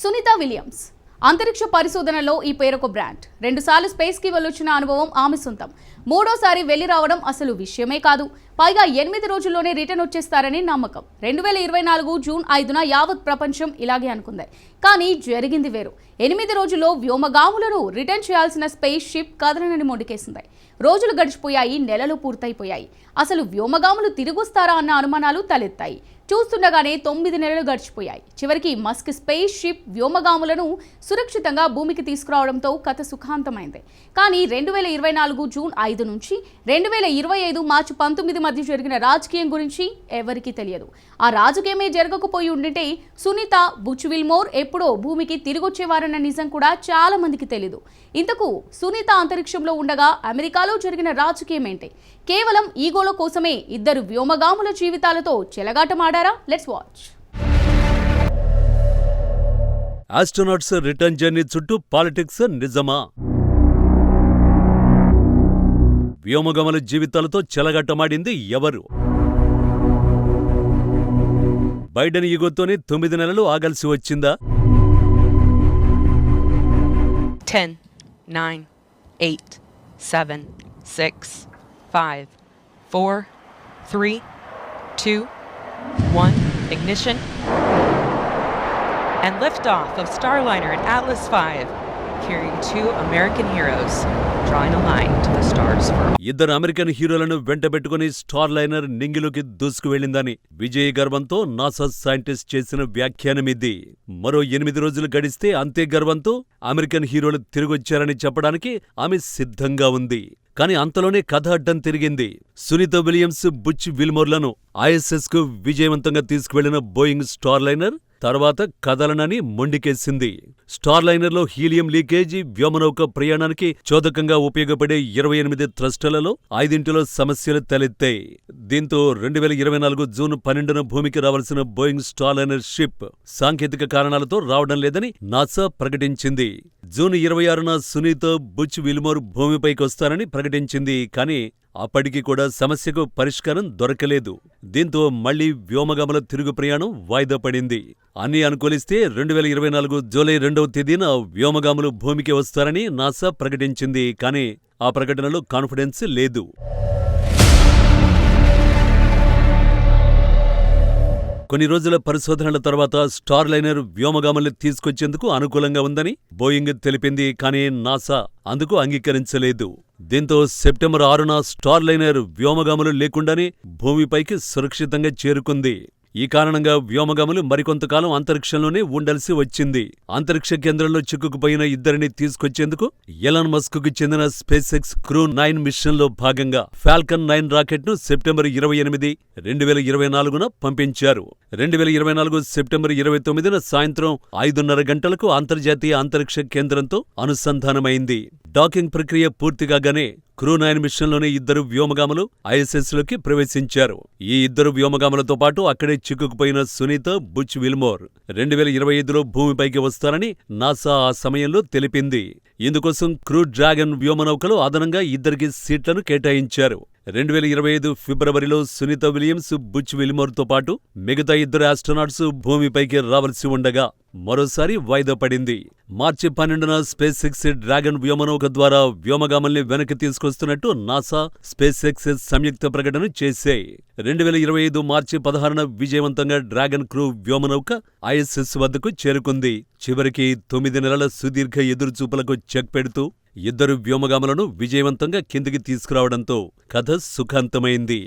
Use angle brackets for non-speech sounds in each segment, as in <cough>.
Sunitha Williams. అంతరిక్ష పరిశోధనలో ఈ పేరొక బ్రాండ్. రెండుసార్లు స్పేస్కి వెళ్ళొచ్చిన అనుభవం ఆమె సొంతం. మూడోసారి వెళ్ళి రావడం అసలు విషయమే కాదు. పైగా ఎనిమిది రోజుల్లోనే రిటర్న్ వచ్చేస్తారని నమ్మకం. రెండు వేల ఇరవై నాలుగు జూన్ ఐదున యావత్ ప్రపంచం ఇలాగే అనుకుంది. కానీ జరిగింది వేరు. ఎనిమిది రోజుల్లో వ్యోమగాములను రిటర్న్ చేయాల్సిన స్పేస్ షిప్ కదలనని మొండికేసింది. రోజులు గడిచిపోయాయి నెలలు పూర్తయిపోయాయి. అసలు వ్యోమగాములు తిరిగొస్తారా అన్న అనుమానాలు తలెత్తాయి. చూస్తుండగానే తొమ్మిది నెలలు గడిచిపోయాయి. చివరికి మస్క్ స్పేస్ షిప్ వ్యోమగాములను సురక్షితంగా భూమికి తీసుకురావడంతో కథ సుఖాంతమైంది. కానీ రెండు వేల ఇరవై నాలుగు జూన్ ఐదు నుంచి రెండు వేల ఇరవై ఐదు మార్చి పంతొమ్మిది మధ్య జరిగిన రాజకీయం గురించి ఎవరికీ తెలియదు. ఆ రాజకీయమే జరగకపోయి ఉండింటే సునీత బుచ్ విల్మోర్ ఎప్పుడో భూమికి తిరిగొచ్చేవారన్న నిజం కూడా చాలా మందికి తెలియదు ఇంతకు సునీత అంతరిక్షంలో ఉండగా అమెరికాలో జరిగిన రాజకీయం ఏంటి కేవలం ఈగోల కోసమే ఇద్దరు వ్యోమగాముల జీవితాలతో చెలగాటమాడారా let's watch astronauts return journey చుట్టూ పాలిటిక్స్ నిజమా? వ్యోమగమల జీవితాలతో చెలగట్టమాడింది ఎవరు? బైడెన్ ఈగోతోనే తొమ్మిది నెలలు ఆగాల్సి వచ్చిందా? 10, 9, 8, 7, 6, 5, 4, 3, 2, one, Ignition. And liftoff of Starliner and Atlas V, carrying two American heroes, drawing a line to the stars for ఇద్దరు అమెరికన్ హీరోలను వెంటబెట్టుకుని స్టార్ లైనర్ నింగిలోకి దూసుకు వెళ్ళిందని విజయ గర్వంతో నాసా సైంటిస్ట్ చేసిన వ్యాఖ్యానం ఇది మరో ఎనిమిది రోజులు గడిస్తే అంతే గర్వంతో అమెరికన్ హీరోలు తిరిగొచ్చారని చెప్పడానికి ఆమె సిద్ధంగా ఉంది కానీ అంతలోనే కథ అడ్డం తిరిగింది. సునీత విలియమ్స్ బుచ్ విల్మోర్లను ఐఎస్ఎస్కు విజయవంతంగా తీసుకువెళ్ళిన బోయింగ్ స్టార్ లైనర్ తర్వాత కదలనని మొండికేసింది. స్టార్లైనర్లో హీలియం లీకేజీ వ్యోమనౌక ప్రయాణానికి చోదకంగా ఉపయోగపడే ఇరవై ఎనిమిది థ్రస్టర్లలో ఐదింటిలో సమస్యలు తలెత్తాయి. దీంతో రెండు వేల ఇరవై నాలుగు జూన్ పన్నెండున భూమికి రావాల్సిన బోయింగ్ స్టార్లైనర్ షిప్ సాంకేతిక కారణాలతో రావడం లేదని నాసా ప్రకటించింది. జూన్ ఇరవై ఆరున సునీత బుచ్ విల్మోర్ భూమిపైకి వస్తారని ప్రకటించింది. కానీ అప్పటికి కూడా సమస్యకు పరిష్కారం దొరకలేదు. దీంతో మళ్ళీ వ్యోమగమల తిరుగు ప్రయాణం వాయిదా పడింది. అన్ని అనుకూలిస్తే రెండు వేల ఇరవై నాలుగు జూలై రెండవ తేదీన వ్యోమగాములు భూమికి వస్తారని నాసా ప్రకటించింది. కానీ ఆ ప్రకటనలో కాన్ఫిడెన్స్ లేదు. కొన్ని రోజుల పరిశోధనల తర్వాత స్టార్ లైనర్ వ్యోమగాముల్ని తీసుకొచ్చేందుకు అనుకూలంగా ఉందని బోయింగ్ తెలిపింది కానీ నాసా అందుకు అంగీకరించలేదు. దీంతో సెప్టెంబర్ ఆరున స్టార్ లైనర్ వ్యోమగాములు లేకుండానే భూమిపైకి సురక్షితంగా చేరుకుంది. ఈ కారణంగా వ్యోమగములు మరికొంతకాలం అంతరిక్షంలోనే ఉండాల్సి వచ్చింది. అంతరిక్ష కేంద్రంలో చిక్కుకుపోయిన ఇద్దరిని తీసుకొచ్చేందుకు ఎలాన్ మస్క్కు చెందిన స్పేస్ ఎక్స్ క్రూ నైన్ మిషన్లో భాగంగా ఫాల్కన్ నైన్ రాకెట్ను సెప్టెంబర్ ఇరవై ఎనిమిది రెండు వేల ఇరవై నాలుగున పంపించారు. రెండు వేల ఇరవై నాలుగు సెప్టెంబర్ ఇరవై తొమ్మిదిన సాయంత్రం ఐదున్నర గంటలకు అంతర్జాతీయ అంతరిక్ష కేంద్రంతో అనుసంధానమైంది. డాకింగ్ ప్రక్రియ పూర్తి కాగానే క్రూ నైన్ మిషన్లోనే ఇద్దరు వ్యోమగాములు ఐఎస్ఎస్లోకి ప్రవేశించారు. ఈ ఇద్దరు వ్యోమగాములతో పాటు అక్కడే చిక్కుకుపోయిన సునీత బుచ్ విల్మోర్ రెండు వేల ఇరవై ఐదులో భూమిపైకి వస్తారని నాసా ఆ సమయంలో తెలిపింది. ఇందుకోసం క్రూ డ్రాగన్ వ్యోమనౌకలు అదనంగా ఇద్దరికి సీట్లను కేటాయించారు. రెండు వేల ఇరవై ఐదు ఫిబ్రవరిలో సునీత విలియమ్స్ బుచ్ విలిమోర్తో పాటు మిగతా ఇద్దరు ఆస్ట్రనాట్స్ భూమిపైకి రావాల్సి ఉండగా మరోసారి వాయిదా పడింది. మార్చి పన్నెండున స్పేస్ ఎక్స్ డ్రాగన్ వ్యోమనౌక ద్వారా వ్యోమగామల్ని వెనక్కి తీసుకొస్తున్నట్టు నాసా స్పేస్ ఎక్స్ సంయుక్త ప్రకటన చేశాయి. రెండు వేల ఇరవై ఐదు మార్చి పదహారున విజయవంతంగా డ్రాగన్ క్రూ వ్యోమనౌక ఐఎస్ఎస్ వద్దకు చేరుకుంది. చివరికి తొమ్మిది నెలల సుదీర్ఘ ఎదురుచూపులకు చెక్ పెడుతూ ఇద్దరు వ్యోమగాములను విజయవంతంగా కిందికి తీసుకురావడంతో కథ సుఖాంతమైంది.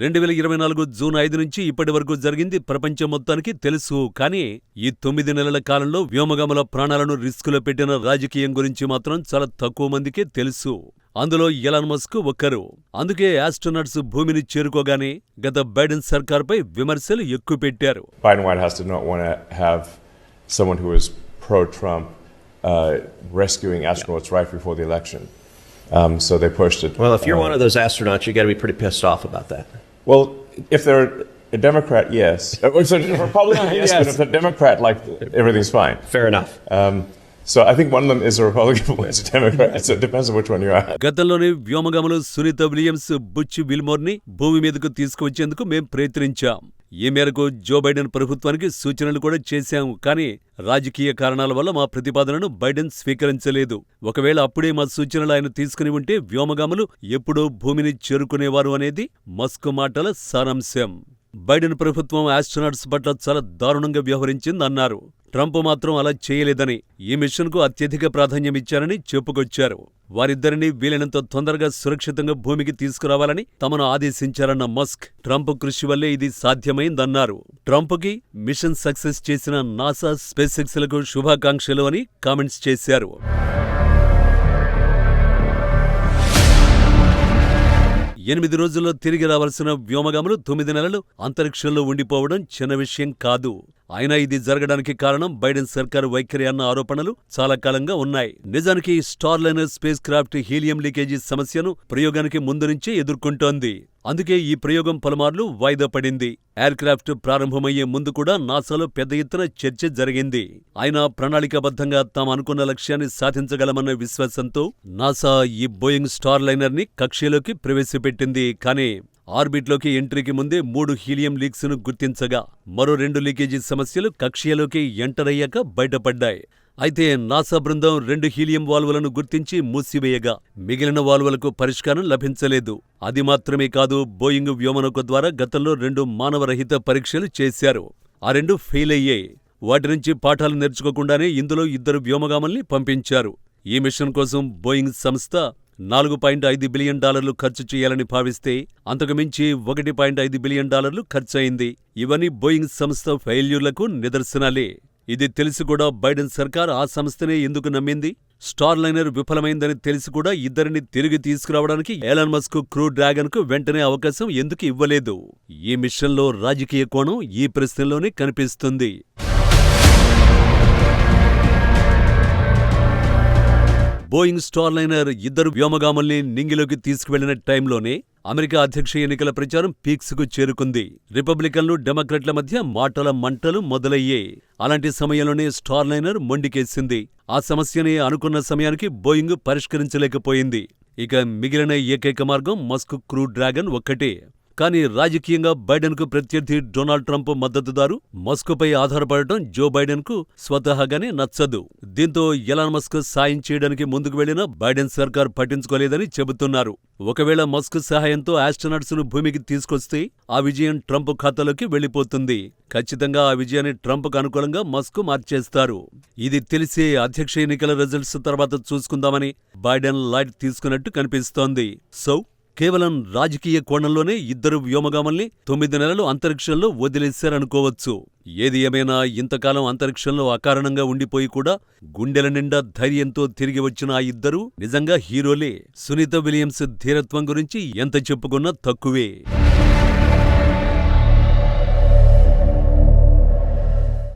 రెండు వేల ఇరవై నాలుగు జూన్ ఐదు నుంచి ఇప్పటి వరకు జరిగింది ప్రపంచం మొత్తానికి తెలుసు కానీ ఈ తొమ్మిది నెలల కాలంలో వ్యోమగాముల ప్రాణాలను రిస్కులో పెట్టిన రాజకీయం గురించి మాత్రం చాలా తక్కువ మందికే తెలుసు. అందులో ఎలాన్ మస్క్ ఒక్కరు అందుకే ఆస్ట్రోనాట్స్ భూమిని చేరుకోగానే గత బైడెన్ సర్కార్పై విమర్శలు ఎక్కువ పెట్టారు Biden White House did not want to have someone who was pro-Trump uh, rescuing astronauts right before the election. Um, so they pushed it. Well, if you're uh, one of those astronauts, you got to be pretty pissed off about that. Well, if they're a Democrat, yes. <laughs> Uh, So if a Republican, yes, but if they're a Democrat, like everything's fine. Fair enough. Um, So I think one of them is a Republican, <laughs> one's a Democrat. So it depends on which one you're at. గతంలోనే వ్యోమగాములు Sunita Williams Butch విల్మోర్ని భూమి మీదకు తీసుకువచ్చేందుకు మేం ప్రయత్నించాం. ఈ మేరకు Joe Biden ప్రభుత్వానికి సూచనలు కూడా చేశాం. కానీ రాజకీయ కారణాల వల్ల మా ప్రతిపాదనను బైడెన్ స్వీకరించలేదు. ఒకవేళ అప్పుడే మా సూచనలు ఆయన తీసుకుని ఉంటే వ్యోమగాములు ఎప్పుడో భూమిని చేరుకునేవారు అనేది మస్క్ మాటల సారాంశం. బైడెన్ ప్రభుత్వం ఆస్ట్రోనాట్స్ పట్ల చాలా దారుణంగా వ్యవహరించిందన్నారు. ట్రంప్ మాత్రం అలా చేయలేదని ఈ మిషన్కు అత్యధిక ప్రాధాన్యం ఇచ్చారని చెప్పుకొచ్చారు. వారిద్దరినీ వీలైనంత తొందరగా సురక్షితంగా భూమికి తీసుకురావాలని తమను ఆదేశించారన్న మస్క్ ట్రంప్ కృషి వల్లే ఇది సాధ్యమైందన్నారు. ట్రంప్కి మిషన్ సక్సెస్ చేసిన నాసా స్పేస్ ఎక్స్లకు శుభాకాంక్షలు అని కామెంట్స్ చేశారు. ఎనిమిది రోజుల్లో తిరిగి రావాల్సిన వ్యోమగాములు తొమ్మిది నెలలు అంతరిక్షంలో ఉండిపోవడం చిన్న విషయం కాదు. అయినా ఇది జరగడానికి కారణం బైడెన్ సర్కారు వైఖరి అన్న ఆరోపణలు చాలా కాలంగా ఉన్నాయి. నిజానికి Starliner spacecraft helium leakage సమస్యను ప్రయోగానికి ముందు నుంచే ఎదుర్కొంటోంది. అందుకే ఈ ప్రయోగం పలుమార్లు వాయిదా పడింది. ఎయిర్ క్రాఫ్ట్ ప్రారంభమయ్యే ముందు కూడా నాసాలో పెద్ద ఎత్తున చర్చ జరిగింది. అయినా ప్రణాళికాబద్ధంగా తాము అనుకున్న లక్ష్యాన్ని సాధించగలమన్న విశ్వాసంతో నాసా ఈ బోయింగ్ స్టార్ లైనర్ని కక్ష్యలోకి కక్షలోకి ప్రవేశపెట్టింది. కానీ ఆర్బిట్లోకి ఎంట్రీకి ముందే మూడు హీలియం లీక్స్ను గుర్తించగా మరో రెండు లీకేజీ సమస్యలు కక్ష్యలోకి ఎంటర్ అయ్యాక బయటపడ్డాయి. అయితే నాసా బృందం రెండు హీలియం వాల్వులను గుర్తించి మూసివేయగా మిగిలిన వాల్వులకు పరిష్కారం లభించలేదు. అది మాత్రమే కాదు బోయింగ్ వ్యోమనౌక ద్వారా గతంలో రెండు మానవరహిత పరీక్షలు చేశారు. ఆ రెండు ఫెయిల్ అయ్యాయి. వాటి నుంచి పాఠాలు నేర్చుకోకుండానే ఇందులో ఇద్దరు వ్యోమగామల్ని పంపించారు. ఈ మిషన్ కోసం బోయింగ్ సంస్థ నాలుగు పాయింట్ ఐదు బిలియన్ డాలర్లు ఖర్చు చేయాలని భావిస్తే అంతకుమించి ఒకటి పాయింట్ ఐదు బిలియన్ డాలర్లు ఖర్చయింది. ఇవన్నీ బోయింగ్ సంస్థ ఫెయిల్యూర్లకు నిదర్శనాలే. ఇది తెలిసి కూడా బైడెన్ సర్కార్ ఆ సంస్థనే ఎందుకు నమ్మింది? స్టార్ లైనర్ విఫలమైందని తెలిసి కూడా ఇద్దరిని తిరిగి తీసుకురావడానికి ఏలాన్ మస్క్ క్రూ డ్రాగన్కు వెంటనే అవకాశం ఎందుకు ఇవ్వలేదు? ఈ మిషన్లో రాజకీయ కోణం ఈ ప్రశ్నలోనే కనిపిస్తుంది. బోయింగ్ స్టార్ లైనర్ ఇద్దరు వ్యోమగాముల్ని నింగిలోకి తీసుకువెళ్ళిన టైంలోనే అమెరికా అధ్యక్ష ఎన్నికల ప్రచారం పీక్స్కు చేరుకుంది. రిపబ్లికన్లు డెమోక్రట్ల మధ్య మాటల మంటలు మొదలయ్యాయి అలాంటి సమయంలోనే స్టార్ లైనర్ మొండికేసింది. ఆ సమస్యని అనుకున్న సమయానికి బోయింగ్ పరిష్కరించలేకపోయింది. ఇక మిగిలిన ఏకైక మార్గం మస్క్ క్రూ డ్రాగన్ ఒక్కటే. కానీ రాజకీయంగా బైడెన్కు ప్రత్యర్థి డొనాల్డ్ ట్రంప్ మద్దతుదారు మస్కుపై ఆధారపడటం జో బైడెన్కు స్వతహాగానే నచ్చదు. దీంతో ఎలాన్ మస్క్ సాయం చేయడానికి ముందుకు వెళ్ళినా బైడెన్ సర్కార్ పట్టించుకోలేదని చెబుతున్నారు. ఒకవేళ మస్క్ సహాయంతో ఆస్ట్రనట్స్ను భూమికి తీసుకొస్తే ఆ విజయం ట్రంప్ ఖాతాలోకి వెళ్ళిపోతుంది ఖచ్చితంగా ఆ విజయాన్ని ట్రంప్కు అనుకూలంగా మస్క్ మార్చేస్తారు. ఇది తెలిసే అధ్యక్ష ఎన్నికల రిజల్ట్స్ తర్వాత చూసుకుందామని బైడెన్ లైట్ తీసుకున్నట్టు కనిపిస్తోంది. సో కేవలం రాజకీయ కోణంలోనే ఇద్దరు వ్యోమగామల్ని తొమ్మిది నెలలు అంతరిక్షంలో వదిలేశారనుకోవచ్చు. ఏది ఏమైనా ఇంతకాలం అంతరిక్షంలో అకారణంగా ఉండిపోయి కూడా గుండెల నిండా ధైర్యంతో తిరిగి వచ్చిన ఆ ఇద్దరూ నిజంగా హీరోలే. సునీత విలియమ్స్ ధీరత్వం గురించి ఎంత చెప్పుకున్నా తక్కువే.